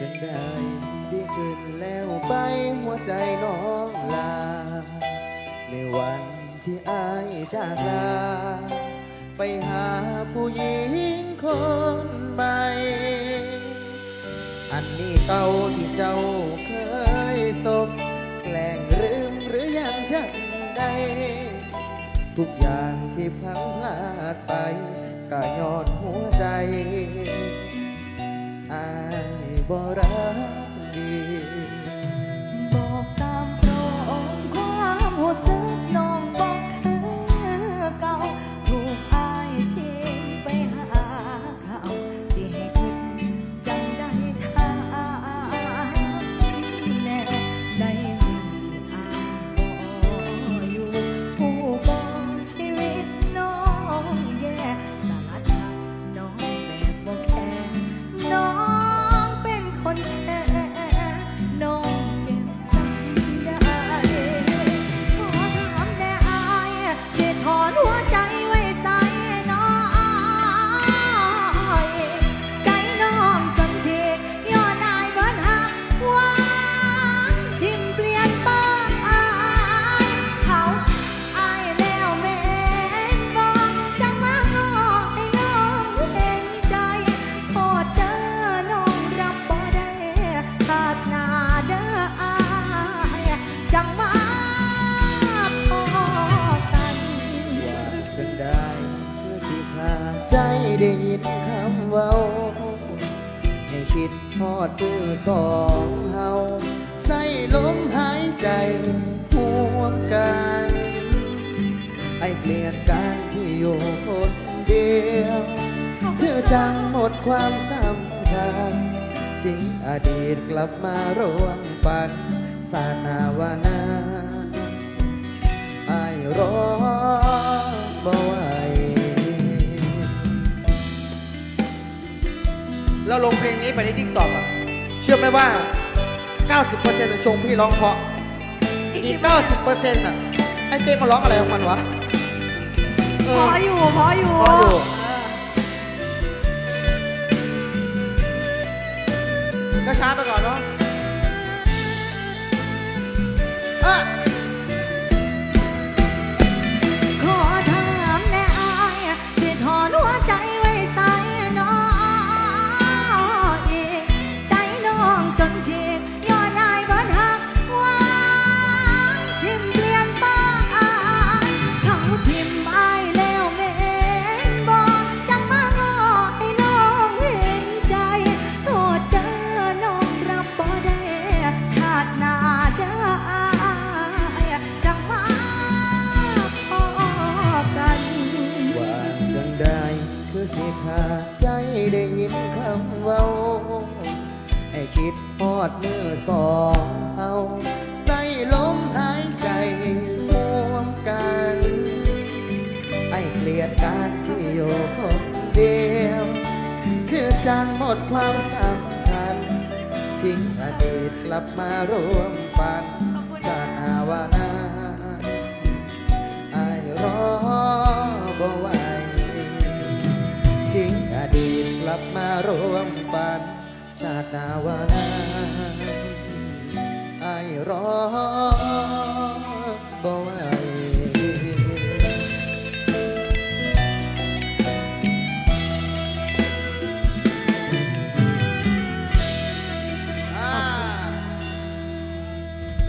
จังได้ดีขึ้นแล้วไปหัวใจน้องลา ในวันที่อายจากลา ไปหาผู้หญิงคนใหม่ อันนี้เก่าที่เจ้าเคยสบแกล้งลืมหรือยังจังใดทุกอย่างที่พลังพลาดไปก็ย้อนหัวใจอาย บ่ ได้ยินคำเว้า ให้คิดทอดมือสองเฮาใส่ลมหายใจห่วมกันไอเปลี่ยนการที่อยู่คนเดียว คือจังหมดความสำคัญทิ้งอดีตกลับมาร่วมฝันสานาวนาไอายรอบ่ เราลงเพลงนี้ไปในทิกตอกอะเชื่อไหมว่า 90%จะชมพี่ร้องเพราะ อีก 90%อะ ไอ้เต้มันร้องอะไรของมันวะเอพออ อยู่พออยู่พออยู่ก็ช้าไปก่อนเนาะ คือสิขาดใจได้ยินคำเว้าให้คิดฮอดมือสองเอาใส่ลมหายใจร่วมกัน ไอ้เกลียดการที่อยู่คนเดียว คือจังหมดความสำคัญ ทิ้งอดีตกลับมาร่วมฝัน ลับมาร่วมฝัน ชาติหนาวานาไอ้อง